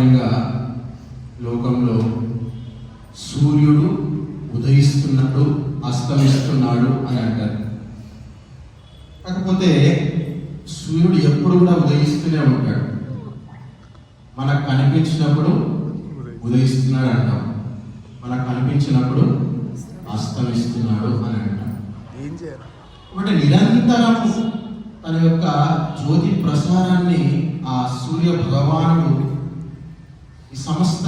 సామాన్యంగా లోకంలో సూర్యుడు ఉదయిస్తున్నాడు అస్తమిస్తున్నాడు అని అంటారు. కాకపోతే సూర్యుడు ఎప్పుడు కూడా ఉదయిస్తూనే ఉంటాడు. మనకు కనిపించినప్పుడు ఉదయిస్తున్నాడు అంటాం. మనకు కనిపించినప్పుడు అస్తమిస్తున్నాడు అని అంటాం. కాబట్టి నిరంతరం తన యొక్క జ్యోతి ప్రసారాన్ని ఆ సూర్య భగవానుడు ఈ సమస్త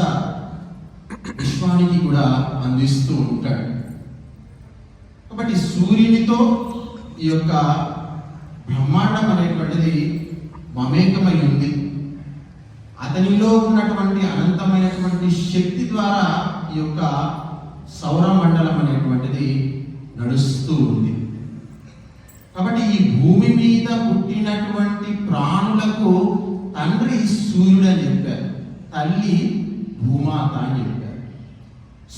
విశ్వానికి కూడా అందిస్తూ ఉంటాడు. కాబట్టి సూర్యునితో ఈ యొక్క బ్రహ్మాండం అనేటువంటిది మమేకమై ఉంది. అతనిలో ఉన్నటువంటి అనంతమైనటువంటి శక్తి ద్వారా ఈ యొక్క సౌర మండలం అనేటువంటిది నడుస్తూ ఉంది. కాబట్టి ఈ భూమి మీద పుట్టినటువంటి ప్రాణులకు తండ్రి తల్లి భూమాత అని చెప్పారు.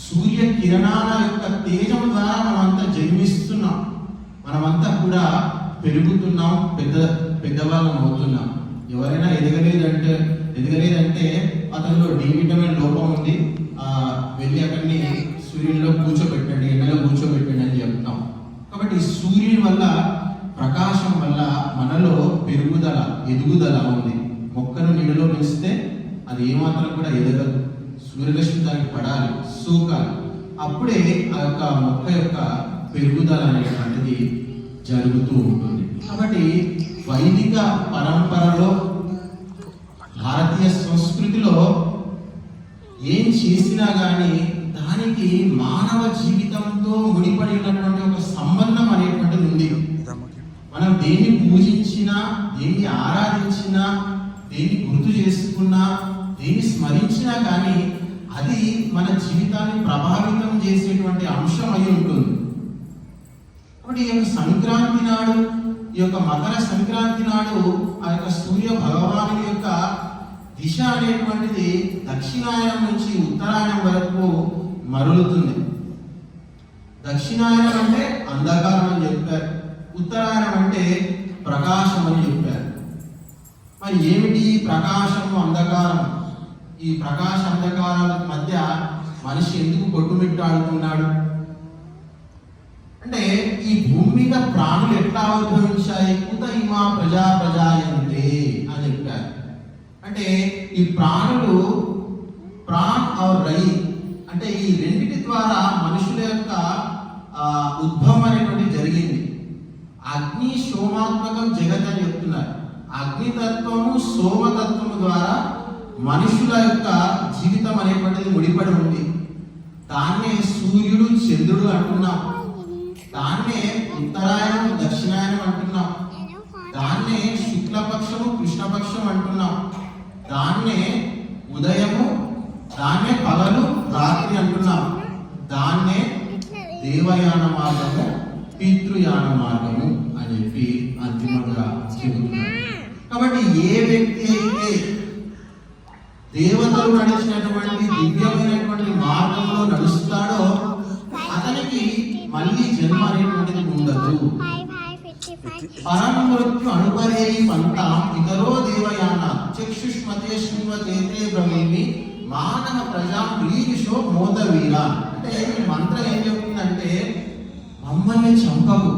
సూర్య కిరణాల యొక్క తేజం ద్వారా మనమంతా జన్మిస్తున్నాం. మనమంతా కూడా పెరుగుతున్నాం పెద్ద పెద్దవాళ్ళం అవుతున్నాం. ఎవరైనా ఎదగలేదంటే ఎదగలేదంటే అతనిలో డి విటమిన్ లోపం ఉంది. ఆ వెళ్ళి అక్కడిని సూర్యునిలో కూర్చోబెట్టండి ఎండలో కూర్చోబెట్టండి అని చెప్తాం. కాబట్టి సూర్యుని వల్ల ప్రకాశం వల్ల మనలో పెరుగుదల ఎదుగుదల ఉంది. మొక్కను నీడలో పెంచితే అది ఏమాత్రం కూడా ఎదగదు. సూర్యరశ్మి దానికి పడాలి సోకాలి. అప్పుడే ఆ యొక్క మొక్క యొక్క పెరుగుదల అనేటువంటిది జరుగుతూ ఉంటుంది. కాబట్టి వైదిక పరంపరలో భారతీయ సంస్కృతిలో ఏం చేసినా కానీ దానికి మానవ జీవితంతో ముడిపడినటువంటి ఒక సంబంధం అనేటువంటిది ఉంది. మనం దేన్ని పూజించినా దేన్ని ఆరాధించినా దేన్ని గుర్తు చేసుకున్నా దీన్ని స్మరించినా కానీ అది మన జీవితాన్ని ప్రభావితం చేసేటువంటి అంశం అయి ఉంటుంది. కాబట్టి ఈ యొక్క సంక్రాంతి నాడు ఈ యొక్క మకర సంక్రాంతి నాడు ఆ యొక్క సూర్య భగవాను యొక్క దిశ అనేటువంటిది దక్షిణాయనం నుంచి ఉత్తరాయణం వరకు మరులుతుంది. దక్షిణాయనం అంటే అంధకారం అని చెప్పారు. ఉత్తరాయణం అంటే ప్రకాశం అని చెప్పారు. మరి ఏమిటి ప్రకాశము అంధకారం ఈ ప్రకాశ అంధకారాల మధ్య మనిషి ఎందుకు కొట్టుమిట్టాడుతున్నాడు అంటే ఈ భూమి మీద ప్రాణులు ఎట్లా ఉద్భవించాయి? కుత ఇమా ప్రజా ప్రజాయంతే అని చెప్పారు. అంటే ఈ ప్రాణులు ప్రాణ్ ఆర్ రై అంటే ఈ రెండిటి ద్వారా మనుషుల యొక్క ఉద్భవం అనేటువంటి జరిగింది. అగ్ని సోమాత్మకం జగత్ అని చెప్తున్నారు. అగ్నితత్వము సోమతత్వము ద్వారా మనుషుల యొక్క జీవితం అనేటువంటిది ముడిపడి ఉంది. దాన్నే సూర్యుడు చంద్రుడు అంటున్నాం. దాన్నే ఉత్తరాయణం దక్షిణాయనం అంటున్నాం. దాన్నే శుక్లపక్షము కృష్ణపక్షం అంటున్నాం. దాన్నే ఉదయము దాన్నే పగలు రాత్రి అంటున్నాం. దాన్నే దేవయాన మార్గము పితృయాన మార్గము అని చెప్పి అంతిమంగా చెబుతున్నాం. కాబట్టి ఏ వ్యక్తి అయితే దేవతలు నడిచినటువంటి దివ్యమైనటువంటి మార్గంలో నడుస్తాడో అతనికి మళ్ళీ జన్మ అనేటువంటిది ఉండదు. పరం మృత్యు అనుపరేయి పంట ఇతరో దేవయాన చక్షుష్మతే చేతే బ్రహ్మి మానవ ప్రజా ప్రీతిషో మోదవీర. అంటే ఈ మంత్రం ఏం చెప్తుందంటే మమ్మల్ని చంపకు.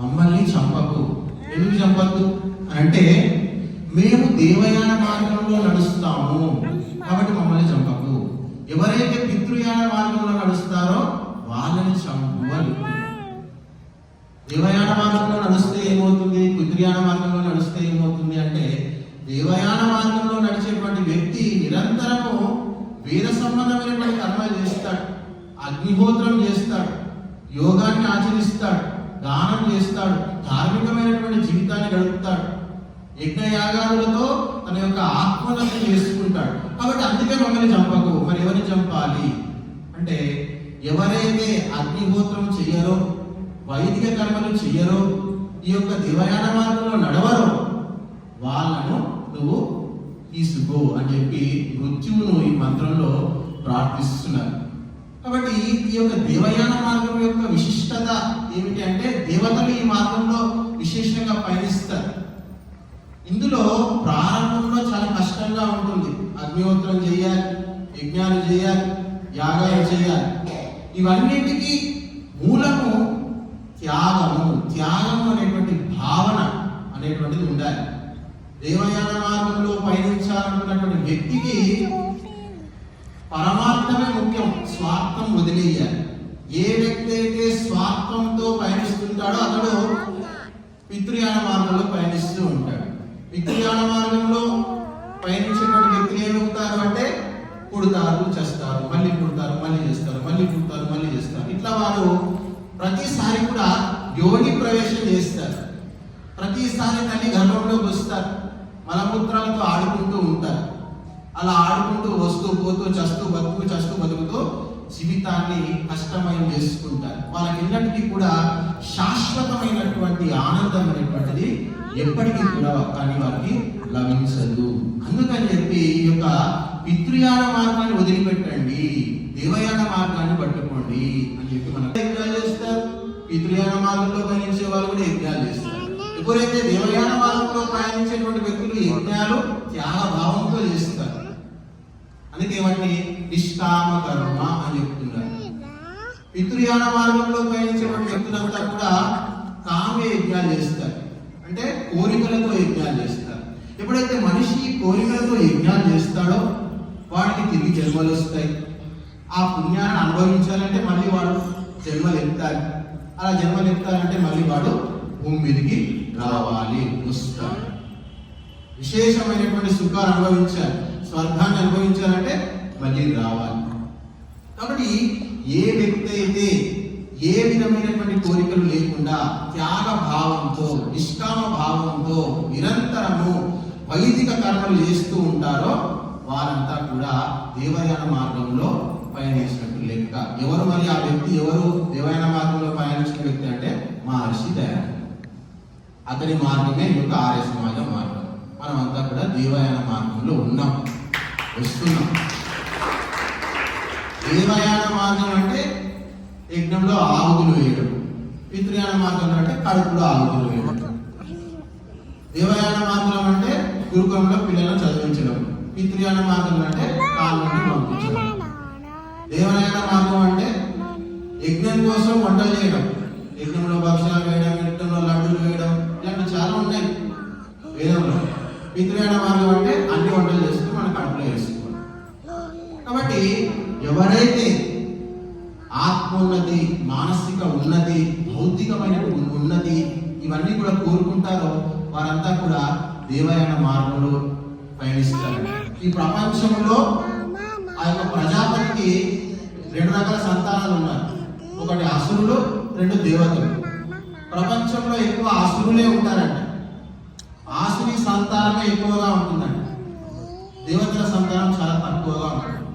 మమ్మల్ని చంపకు. ఎందుకు చంపద్దు? మేము దేవయాన మార్గంలో నడుస్తాము. కాబట్టి మమ్మల్ని చంపకు. ఎవరైతే పితృయాన మార్గంలో నడుస్తారో వాళ్ళని చంపు అని దేవయాన మార్గంలో నడిస్తే ఏమవుతుంది? పితృయాన మార్గంలో నడిస్తే ఏమవుతుంది అంటే దేవయాన మార్గంలో నడిచేటువంటి వ్యక్తి నిరంతరము వేద సంబంధమైనటువంటి కర్మలు చేస్తాడు. అగ్నిహోత్రం చేస్తాడు. యోగాన్ని ఆచరిస్తాడు. దానం చేస్తాడు. ధార్మికమైనటువంటి జీవితాన్ని గడుపుతాడు. యజ్ఞయాగాదులతో తన యొక్క ఆత్మలను చేసుకుంటాడు. కాబట్టి అందుకే మమ్మల్ని చంపకు. మరి ఎవరిని చంపాలి? అంటే ఎవరైతే అగ్నిహోత్రం చెయ్యరో వైదిక కర్మలు చెయ్యరో ఈ యొక్క దివయాన మార్గంలో నడవరో వాళ్ళను నువ్వు తీసుకో అని చెప్పి మృత్యువును ఈ మంత్రంలో ప్రార్థిస్తున్నారు. కాబట్టి ఈ యొక్క దేవయాన మార్గం యొక్క విశిష్టత ఏమిటి అంటే దేవతను ఈ మార్గంలో విశేషంగా పయనిస్తారు. ఇందులో ప్రారంభంలో చాలా కష్టంగా ఉంటుంది. అగ్నిహోత్రం చేయాలి యజ్ఞాలు చేయాలి యాగాలు చేయాలి. ఇవన్నిటికీ మూలము త్యాగము. త్యాగము అనేటువంటి భావన అనేటువంటిది ఉండాలి. దేవయాన మార్గంలో పయనించాలనుకున్నటువంటి వ్యక్తికి పరమార్థమే ముఖ్యం. స్వార్థం వదిలేయాలి. ఏ వ్యక్తి అయితే స్వార్థంతో పయనిస్తుంటాడో అతడు పితృయాన మార్గంలో పయనిస్తూ ఉంటాడు. విజ్ఞాన మార్గంలో పయనించేటువంటి వ్యక్తులు ఏమవుతారు అంటే పుడతారు చేస్తారు మళ్ళీ పుడతారు మళ్ళీ చేస్తారు మళ్ళీ పుడతారు మళ్ళీ చేస్తారు. ఇట్లా వారు ప్రతిసారి కూడా యోగి ప్రవేశం చేస్తారు. ప్రతిసారి తల్లి గర్భంలోకి వస్తారు. మలమూత్రాలతో ఆడుకుంటూ ఉంటారు. అలా ఆడుకుంటూ వస్తూ పోతూ చస్తూ బతుకు చస్తూ బతుకుతూ జీవితాన్ని కష్టమయం చేసుకుంటారు. వాళ్ళకి ఎన్నటికీ కూడా శాశ్వతమైనటువంటి ఆనందం అనేటువంటిది ఎప్పటికీ కూడా కానీ వారికి లభించదు. అందుకని చెప్పి ఈ యొక్క పితృయాన మార్గాన్ని వదిలిపెట్టండి. దేవయాన మార్గాన్ని పట్టుకోండి అని చెప్పి మనం యజ్ఞాలు చేస్తారు. పితృయాన మార్గంలో పయనించే వాళ్ళు కూడా యజ్ఞాలు చేస్తారు. ఎప్పుడైతే దేవయాన మార్గంలో పయనించేటువంటి వ్యక్తులు యజ్ఞాలు త్యాగ భావంతో చేస్తారు. అందుకే వాటిని నిష్కామ కర్మ అని చెప్తున్నారు. పితృయాన మార్గంలో పయనించేటువంటి వ్యక్తులంతా కూడా కామ్య యజ్ఞాలు చేస్తారు. అంటే కోరికలతో యజ్ఞాలు చేస్తారు. ఎప్పుడైతే మనిషి కోరికలతో యజ్ఞాలు చేస్తాడో వాడికి తిరిగి జన్మలు వస్తాయి. ఆ పుణ్యాన్ని అనుభవించాలంటే మళ్ళీ వాడు జన్మలు ఎత్తాలి. అలా జన్మలు ఎత్తాలంటే మళ్ళీ వాడు భూమి మీదకి రావాలి వస్తాడు. విశేషమైనటువంటి సుఖాలు అనుభవించాలి. స్వర్గాన్ని అనుభవించాలంటే మళ్ళీ రావాలి. కాబట్టి ఏ వ్యక్తి అయితే ఏ విధమైనటువంటి కోరికలు లేకుండా త్యాగ భావంతో నిష్కామ భావంతో నిరంతరము వైదిక కర్మలు చేస్తూ ఉంటారో వారంతా కూడా దేవయాన మార్గంలో పయనించినట్టు లెక్క ఎవరు మరి ఆ వ్యక్తి ఎవరు దేవయాన మార్గంలో పయనించిన వ్యక్తి అంటే మహర్షి దయాన అతని మార్గమే ఈ యొక్క ఆర్య సమాజ మార్గం. మనం అంతా కూడా దేవయాన మార్గంలో ఉన్నాం వస్తున్నాం. దేవయాన మార్గం అంటే యజ్ఞంలో ఆవుతులు వేయడం పితృయాన మార్గం అంటే కడుపులో ఆవుతులు వేయడం దేవయాన మార్గం అంటే గురుకులంలో పిల్లలను చదివించడం. పితృయాన మార్గం అంటే కాళ్ళని పంపించడం. దేవయాన మార్గం అంటే యజ్ఞం కోసం వంటలు చేయడం యజ్ఞంలో భక్ష్యాలు వేయడం యజ్ఞంలో లడ్డూలు వేయడం ఇలాంటి చాలా ఉన్నాయి వేదంలో పితృయాన మార్గం అంటే అన్ని వంటలు చేసుకుని మన కడుపులో వేసుకోవడం కాబట్టి ఎవరైతే ఆత్మోన్నతి మానసిక ఉన్నతి భౌతికమైన ఉన్నతి ఇవన్నీ కూడా కోరుకుంటారో వారంతా కూడా దేవయాన మార్గంలో పయనిస్తారు ఈ ప్రపంచంలో ఆ యొక్క ప్రజాపతికి రెండు రకాల సంతానాలు ఉన్నారు ఒకటి అసురులు రెండు దేవతలు. ప్రపంచంలో ఎక్కువ అసురులే ఉంటారంట. ఆసురి సంతానమే ఎక్కువగా ఉంటుందంట. దేవతల సంతానం చాలా తక్కువగా ఉంటుంది.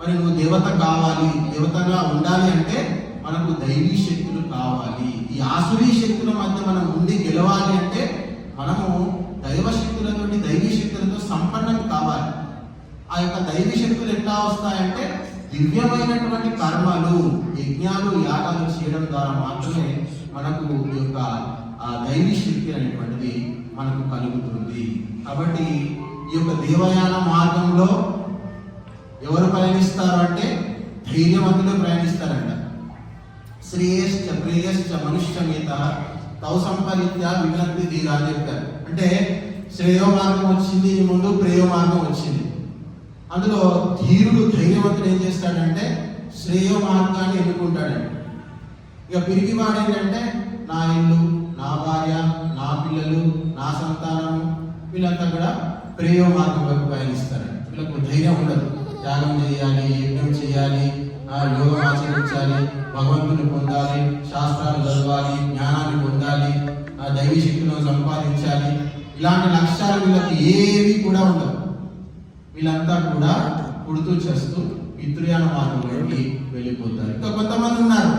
మరి నువ్వు దేవత కావాలి దేవతగా ఉండాలి అంటే మనకు దైవీ శక్తులు కావాలి. ఈ ఆసురీ శక్తుల మధ్య మనం ఉండి గెలవాలి అంటే మనము దైవశక్తులతో దైవీ శక్తులతో సంపన్నం కావాలి. ఆ యొక్క దైవీ శక్తులు ఎట్లా వస్తాయంటే దివ్యమైనటువంటి కర్మలు యజ్ఞాలు యాగాలు చేయడం ద్వారా మాత్రమే మనకు ఈ యొక్క దైవీ శక్తి అనేటువంటిది మనకు కలుగుతుంది. కాబట్టి ఈ యొక్క దేవయాన మార్గంలో ఎవరు ప్రయాణిస్తారు అంటే ధైర్యవంతులు ప్రయాణిస్తారంట. శ్రేయశ్చ ప్రేయశ్చ మనుష్యమేత తౌ సంపరిత్య విజ్ఞప్తి ధీరా చెప్పారు అంటే శ్రేయో మార్గం వచ్చింది ముందు ప్రేయో మార్గం వచ్చింది. అందులో ధీరుడు ధైర్యవంతుడు ఏం చేస్తాడంటే శ్రేయో మార్గాన్ని ఎన్నుకుంటాడండి. ఇక పిరిగివాడు ఏంటంటే నా ఇల్లు నా భార్య నా పిల్లలు నా సంతానం వీళ్ళంతా కూడా ప్రేయో మార్గం వైపు పయనిస్తారండి వీళ్ళకు ధైర్యం ఉండదు. త్యాగం చేయాలి యజ్ఞం చేయాలి యోగం ఆచరించాలి భగవంతుని పొందాలి శాస్త్రాలు చదవాలి జ్ఞానాన్ని పొందాలి దైవీ శక్తులను సంపాదించాలి. ఇలాంటి లక్ష్యాలు వీళ్ళకి ఏవి కూడా ఉండవు. వీళ్ళంతా కూడా పుడుతూ చేస్తూ పితృయాన మార్గంలోకి వెళ్ళిపోతారు. ఇంకా కొంతమంది ఉన్నారు.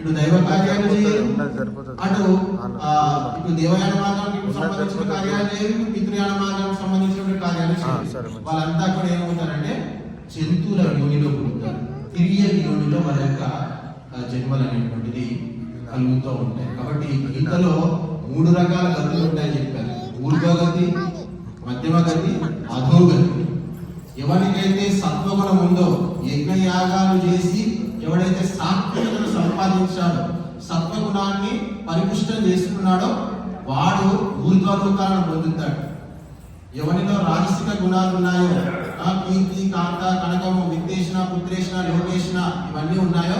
ఇటు దైవ కార్యాలు చేయరు. అటు ఇటు దేవయాన మార్గానికి సంబంధించిన కార్యాలు చేయరు. పితృయాన మార్గానికి సంబంధించిన కార్యాలు చేయరు. వాళ్ళంతా కూడా ఏమవుతారంటే జంతువుల యోనిలో పుడతారు. తిరియని యోనిలో వాళ్ళ యొక్క జన్మలు అనేటువంటిది కలుగుతూ ఉంటాయి. కాబట్టి గీతలో మూడు రకాల గతులు ఉంటాయని చెప్పారు. ఊర్ధ్వగతి మధ్యమగతి అధోగతి ఎవరికైతే సత్వగుణం ఉందో యజ్ఞయాగాలు చేసి ఎవడైతే సాత్వికతను సంపాదించాడో సత్వగుణాన్ని పరిపుష్టం చేసుకున్నాడో వాడు ఊర్ధ్వలోకాలను పొందుతాడు. ఎవరిలో రాజసిక గుణాలు ఉన్నాయో ఆ కీర్తి కాంత కనకము విద్వేషణ పుత్రేషణ లోకేషణ ఇవన్నీ ఉన్నాయో